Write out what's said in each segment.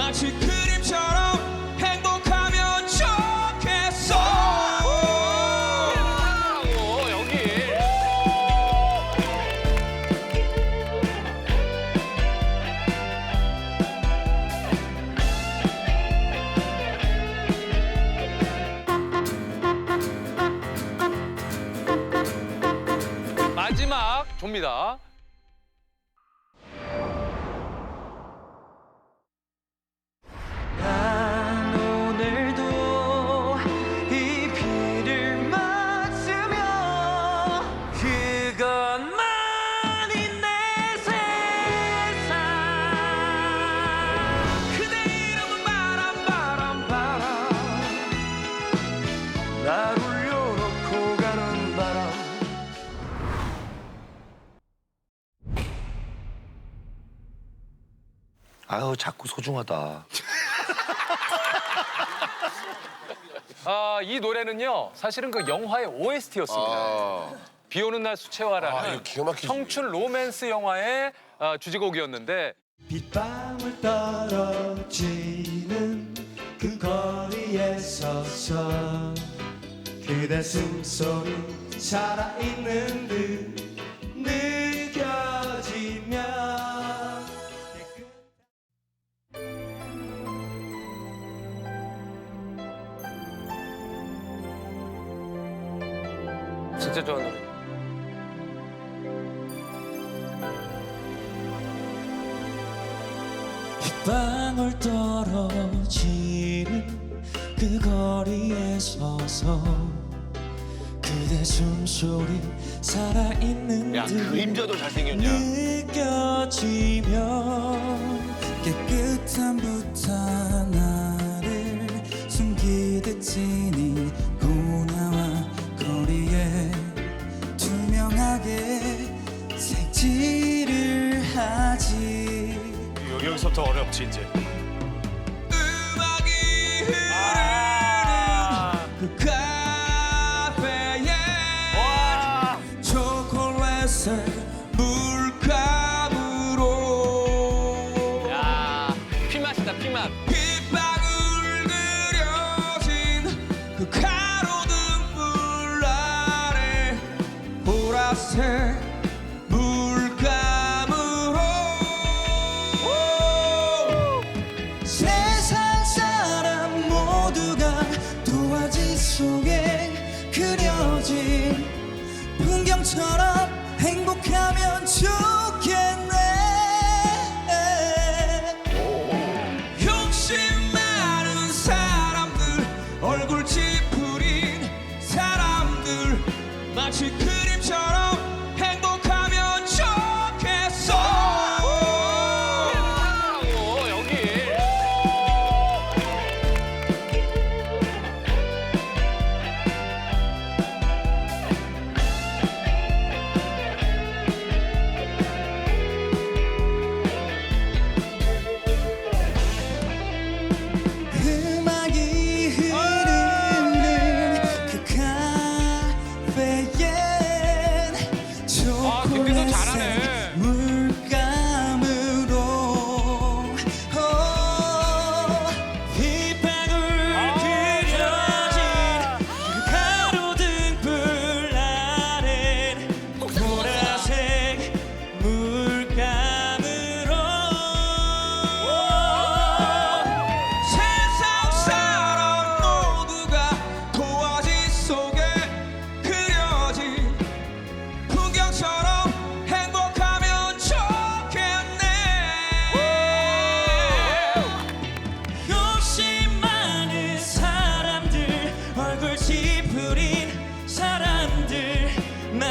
마치 그림처럼 행복하면 좋겠어 오, 여기. 마지막 조입니다. 아유 자꾸 소중하다. 아, 이 노래는요, 사실은 그 영화의 OST였습니다. 비 오는 날 수채화라는 아, 이거 기가 막히지. 청춘 로맨스 영화의 아, 주제곡이었는데 빗방울 떨어지는 그 거리에 서서 그대 숨소리 살아있는 듯느 진짜 좋아하는 노래. 빗방울 떨어지는 그 거리에 서서 그대 숨소리 살아있는 야듯 그림자도 잘생겼냐? 느껴지면 깨끗한 부탄 나를 숨기듯 지닌 여기서부터 어렵지 이제. 음악이 흐르는 아, 그 카페에 와, 초콜릿의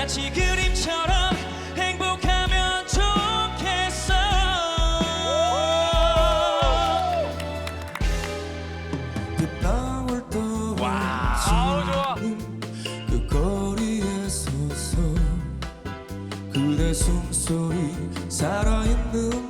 마치 그림처럼 행복하면 좋겠어. 뜨거울 또 와, 그 거리에 서서 그대 숨소리 살아있는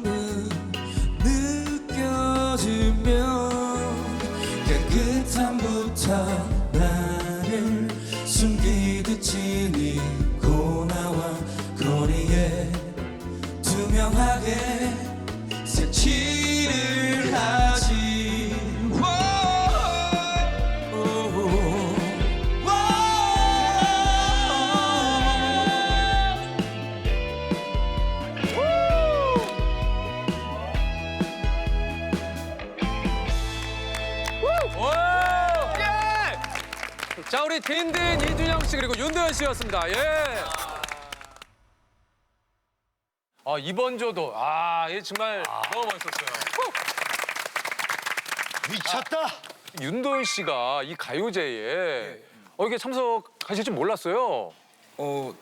윤도현 씨였습니다. 예. 아, 이번 조도 아, 이 정말 너무 멋있었어요. 미쳤다. 윤도현 씨가 이 가요제에 어, 이게 참석하실 줄 몰랐어요. 어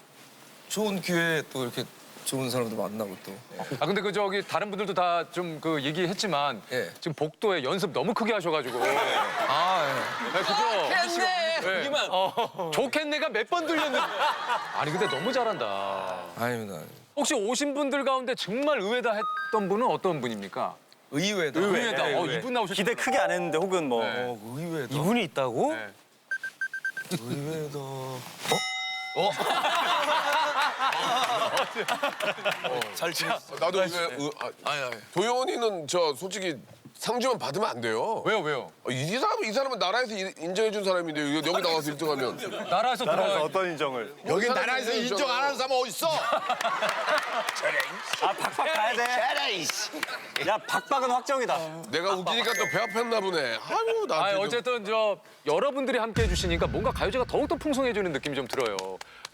좋은 기회에 또 이렇게 좋은 사람도 만나고 또 아 근데 그 저기 다른 분들도 다 좀 그 얘기했지만 예. 지금 복도에 연습 너무 크게 하셔가지고 아 네, 그죠? 좋겠네. 여기만. 어, 좋겠네가 몇 번 들렸는데. 아니 근데 너무 잘한다. 예. 아닙니다 혹시 오신 분들 가운데 정말 의외다 했던 분은 어떤 분입니까? 의외다 의외다. 어, 이분 나오셨 기대 크게 안 했는데 혹은 뭐 네. 어 의외다 이분이 있다고? 네. 의외다 잘 지냈어. 나도 왜, 으, 아, 아니 아니 도영원이는 저 솔직히 상주만 받으면 안 돼요. 왜요 왜요? 어, 이 사람 이 사람은 나라에서 이- 인정해준 사람인데 여기 나가서 1등하면 나라에서 들어와. 어떤 인정을? 여기 나라에서 인정 안 하는 사람 어딨어? 아 박박 가야 돼. 야 박박은 확정이다. 내가 웃기니까 또 배 아팠나 보네. 아유 아 나한테 좀- 어쨌든 저 여러분들이 함께 해주시니까 뭔가 가요제가 더욱더 풍성해지는 느낌이 좀 들어요.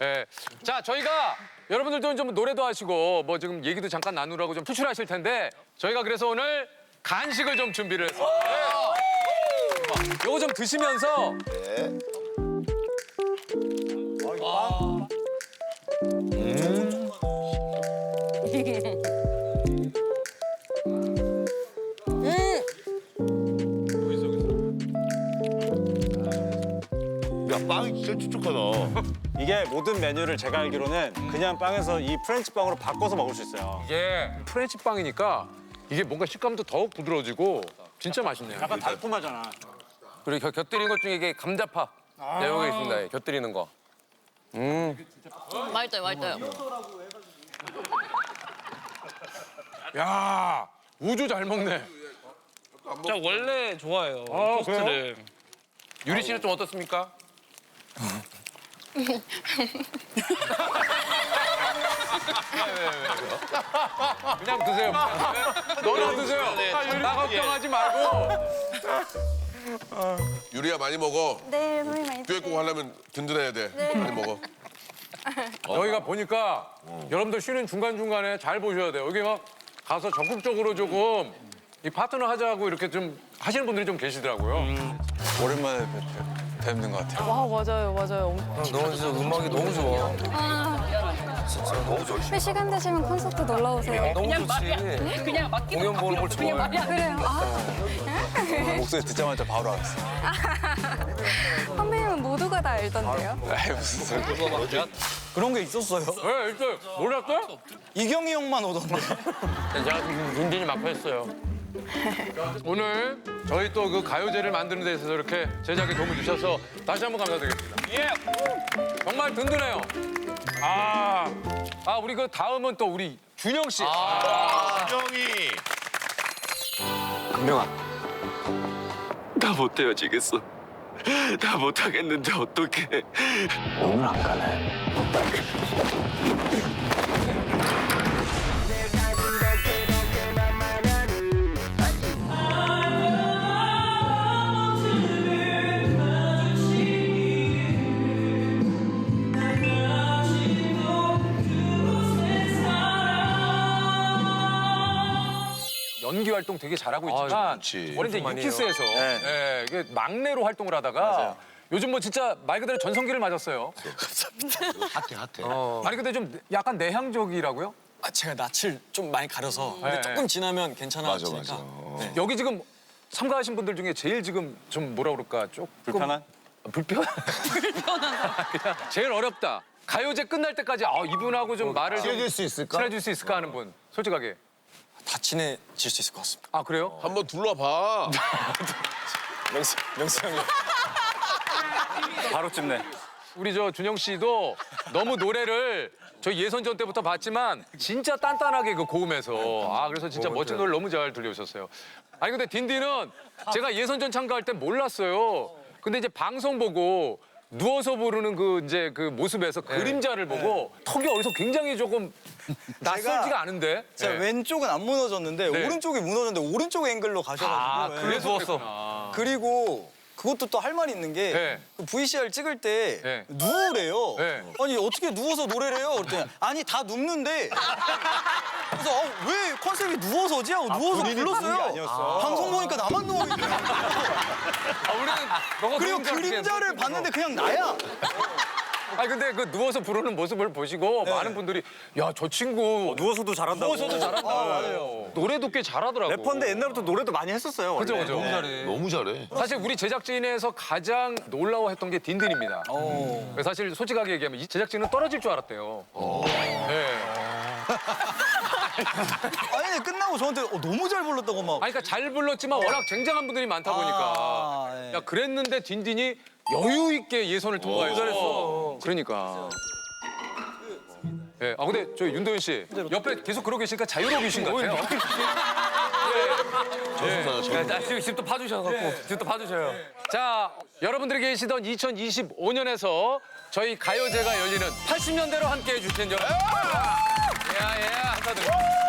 예. 자 저희가 여러분들도 좀 노래도 하시고 뭐 지금 얘기도 잠깐 나누라고 좀 투출하실 텐데 저희가 그래서 오늘 간식을 좀 준비를 했어요. 예. 요거 좀 드시면서 모든 메뉴를 제가 알기로는 그냥 빵에서 이 프렌치 빵으로 바꿔서 먹을 수 있어요. 이게 프렌치 빵이니까 이게 뭔가 식감도 더욱 부드러워지고 진짜 맛있네요. 약간 달콤하잖아. 그리고 곁, 곁들이는 것 중에 이게 감자파 네, 여기 있습니다. 예, 곁들이는 거. 맛있어요, 맛있어요. 야 우주 잘 먹네. 저 원래 좋아해요. 아, 토스트를. 유리 씨는 좀 어떻습니까? 그냥 드세요. 너나 드세요. 나 걱정하지 말고. 유리야 많이 먹어. 네, 선생님 많이 듀엣 곡 하려면 든든해야 돼. 많이 먹어. 여기가 보니까 여러분들 쉬는 중간 중간에 잘 보셔야 돼요. 여기 막 가서 적극적으로 조금 이 파트너 하자고 이렇게 좀 하시는 분들이 좀 계시더라고요. 오랜만에 뵙 는것 같아요 와, 맞아요, 맞아요. 너무 진짜 음악이 너무 좋아 아, 시간 되시면 콘서트 놀러 오세요. 너무 좋지 그냥 맡기는 공연 보는 걸 좋아해 그래요? 아, 목소리 듣자마자 바로 알았어 선배님은 모두가 다 알던데요? 아이 무슨 소리 그런 게 있었어요. 왜 일단 몰랐어요? 이경이 형만 오던데. 제가 윤진이 했어요. 오늘 저희 또 그 가요제를 만드는 데 있어서 이렇게 제작에 도움을 주셔서 다시 한번 감사드리겠습니다. 예! 정말 든든해요. 아, 아 우리 그 다음은 또 우리 준영 씨. 형이 강명아 나 못 헤어지겠어 나 못하겠는데 어떡해 오늘 안 가네. 연기 활동 되게 잘하고 있지만 그렇지. 원래 이제 유키스에서 예, 이게 막내로 활동을 하다가 요즘 뭐 진짜 말 그대로 전성기를 맞았어요. 핫해 핫해. 아니 근데 좀 약간 내향적이라고요? 아, 제가 낯을 좀 많이 가려서 네. 근데 조금 지나면 괜찮아지니까 맞아, 맞아. 네. 여기 지금 참가하신 분들 중에 제일 지금 좀 뭐라 그럴까 조금 불편한? 불편? 불편하다. 그냥 제일 어렵다. 가요제 끝날 때까지 아 이분하고 좀 말을 좀 친해질 수 있을까? 친해질 수 있을까 하는 분 솔직하게. 다 친해질 수 있을 것 같습니다 아 그래요? 한번 둘러봐. 명수, 명수 형이 바로 찝네. 우리 저 준영 씨도 너무 노래를 저희 예선전 때부터 봤지만 진짜 단단하게 그 고음에서 아 그래서 진짜 멋진 노래 너무 잘 들려오셨어요. 아니 근데 딘딘은 제가 예선전 참가할 때 몰랐어요. 근데 이제 방송 보고 누워서 부르는 그 이제 그 모습에서 그림자를 보고 턱이 어디서 굉장히 조금 낯설지가 않은데. 제가 네. 왼쪽은 안 무너졌는데 네. 오른쪽이 무너졌는데 오른쪽 앵글로 가셔가지고. 아 네. 그래 누웠어. 그리고 그 그것도 또 할 말이 있는 게 네. 그 VCR 찍을 때 네. 누우래요. 네. 아니 어떻게 누워서 노래를 해요? 그랬더니 아니 다 눕는데. 그래서 어, 왜 컨셉이 누워서지 하고 누워서 누운 게 불렀어요. 아니었어. 방송 보니까 나만 누워 있네. 아, 우리는 너가 그리고 그림자를. 봤는데 그냥 나야. 아니 근데 그 누워서 부르는 모습을 보시고 많은 분들이 야 저 친구 누워서도 잘한다고. 누워서도 잘한다. 맞아요. 노래도 꽤 잘하더라고. 래퍼인데 옛날부터 노래도 많이 했었어요. 그죠. 그죠. 너무 잘해. 사실 우리 제작진에서 가장 놀라워했던 게 딘딘입니다. 사실 솔직하게 얘기하면 이 제작진은 떨어질 줄 알았대요. 네. 아니 근데 끝나고 저한테 어, 너무 잘 불렀다고 막. 아니, 그러니까 잘 불렀지만 워낙 쟁쟁한 분들이 많다 보니까. 아, 예. 야, 그랬는데 딘딘이 여유 있게 예선을 통과해서. 잘했어. 그러니까. 예. 아, 근데 저 윤도현 씨. 옆에 계속 그러고 계시니까 자유로우신 것 같아요. 저승사자 야, 나 지금 지금 또 봐주셔갖고 지금 또 봐주셔요. 자, 여러분들이 계시던 2025년에서 저희 가요제가 열리는 80년대로 함께 해주신 여러분. 예, 예, 감사드립니다.